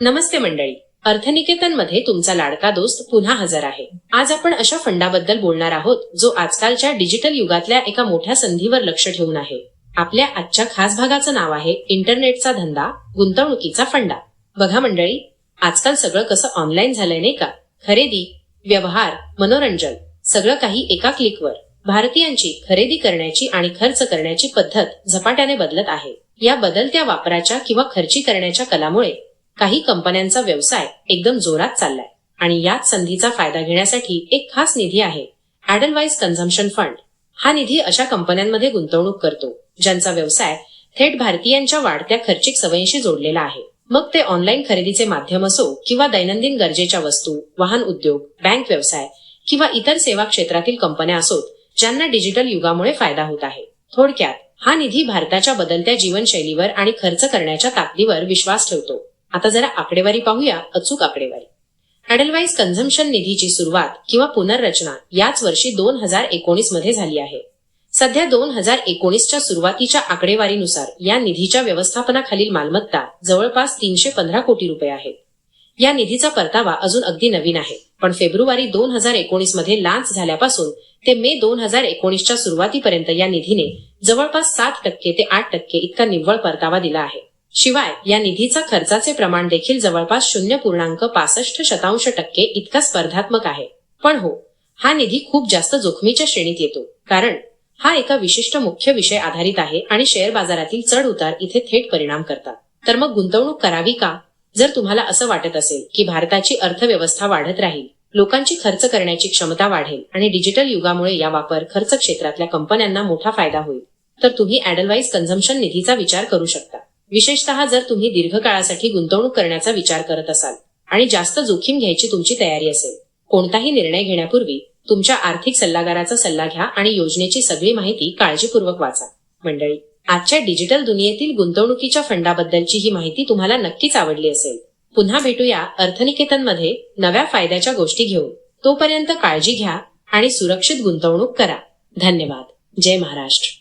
नमस्ते मंडळी. अर्थनिकेतनमध्ये तुमचा लाडका दोस्त पुन्हा हजर आहे. आज आपण अशा फंडाबद्दल बोलणार आहोत जो आजकालच्या डिजिटल युगातल्या एका मोठ्या संधीवर लक्ष ठेवून आहे. आपल्या आजच्या खास भागाचं नाव आहे इंटरनेटचा धंदा गुंतवणुकीचा फंडा. बघा मंडळी आजकाल सगळं कसं ऑनलाईन झालंय नाही का? खरेदी व्यवहार मनोरंजन सगळं काही एका क्लिकवर. भारतीयांची खरेदी करण्याची आणि खर्च करण्याची पद्धत झपाट्याने बदलत आहे. या बदलत्या वापराच्या किंवा खर्ची करण्याच्या कलामुळे काही कंपन्यांचा व्यवसाय एकदम जोरात चाललाय. आणि याच संधीचा फायदा घेण्यासाठी एक खास निधी आहे अॅडलवाईज कन्झम्पशन फंड हा निधी अशा कंपन्यांमध्ये गुंतवणूक करतो ज्यांचा व्यवसाय थेट भारतीयांच्या वाढत्या खर्चिक सवयींशी जोडलेला आहे. मग ते ऑनलाईन खरेदीचे माध्यम असो किंवा दैनंदिन गरजेच्या वस्तू वाहन उद्योग बँक व्यवसाय किंवा इतर सेवा क्षेत्रातील कंपन्या असोत ज्यांना डिजिटल युगामुळे फायदा होत आहे. थोडक्यात हा निधी भारताच्या बदलत्या जीवनशैलीवर आणि खर्च करण्याच्या ताकदीवर विश्वास ठेवतो. आता जरा आकडेवारी पाहूया अचूक आकडेवारी. अडलवाईज कन्झम्पशन निधीची सुरुवात किंवा पुनर्रचना याच वर्षी दोन हजार एकोणीसमध्ये झाली आहे. सध्या दोन हजार एकोणीसच्या सुरुवातीच्या आकडेवारीनुसार या निधीच्या व्यवस्थापनाखालील मालमत्ता जवळपास तीनशे पंधरा कोटी रुपये आहेत या निधीचा परतावा अजून अगदी नवीन आहे पण फेब्रुवारी दोन हजार एकोणीसमध्ये लांच झाल्यापासून ते मे दोन हजार एकोणीसच्या सुरुवातीपर्यंत या निधीने जवळपास सात टक्के ते आठ टक्के इतका निव्वळ परतावा दिला आहे. शिवाय या निधीचा खर्चाचे प्रमाण देखील जवळपास शून्य पूर्णांक पासष्ट शतांश टक्के इतका स्पर्धात्मक आहे. पण हो हा निधी खूप जास्त जोखमीच्या श्रेणीत येतो कारण हा एका विशिष्ट मुख्य विषय आधारित आहे आणि शेअर बाजारातील चढ उतार इथे थेट परिणाम करतात. तर मग गुंतवणूक करावी का? जर तुम्हाला असं वाटत असेल की भारताची अर्थव्यवस्था वाढत राहील लोकांची खर्च करण्याची क्षमता वाढेल आणि डिजिटल युगामुळे या वापर खर्च क्षेत्रातल्या कंपन्यांना मोठा फायदा होईल तर तुम्ही ऍडलवाईज कन्झम्पन निधीचा विचार करू शकता. विशेषतः जर तुम्ही दीर्घकाळासाठी गुंतवणूक करण्याचा विचार करत असाल आणि जास्त जोखीम घ्यायची तुमची तयारी असेल कोणताही निर्णय घेण्यापूर्वी तुमच्या आर्थिक सल्लागाराचा सल्ला घ्या आणि योजनेची सगळी माहिती काळजीपूर्वक वाचा. मंडळी आजच्या डिजिटल दुनियेतील गुंतवणुकीच्या फंडाबद्दलची ही माहिती तुम्हाला नक्कीच आवडली असेल. पुन्हा भेटूया अर्थनिकेतनमध्ये नव्या फायद्याच्या गोष्टी घेऊन. तोपर्यंत काळजी घ्या आणि सुरक्षित गुंतवणूक करा. धन्यवाद. जय महाराष्ट्र.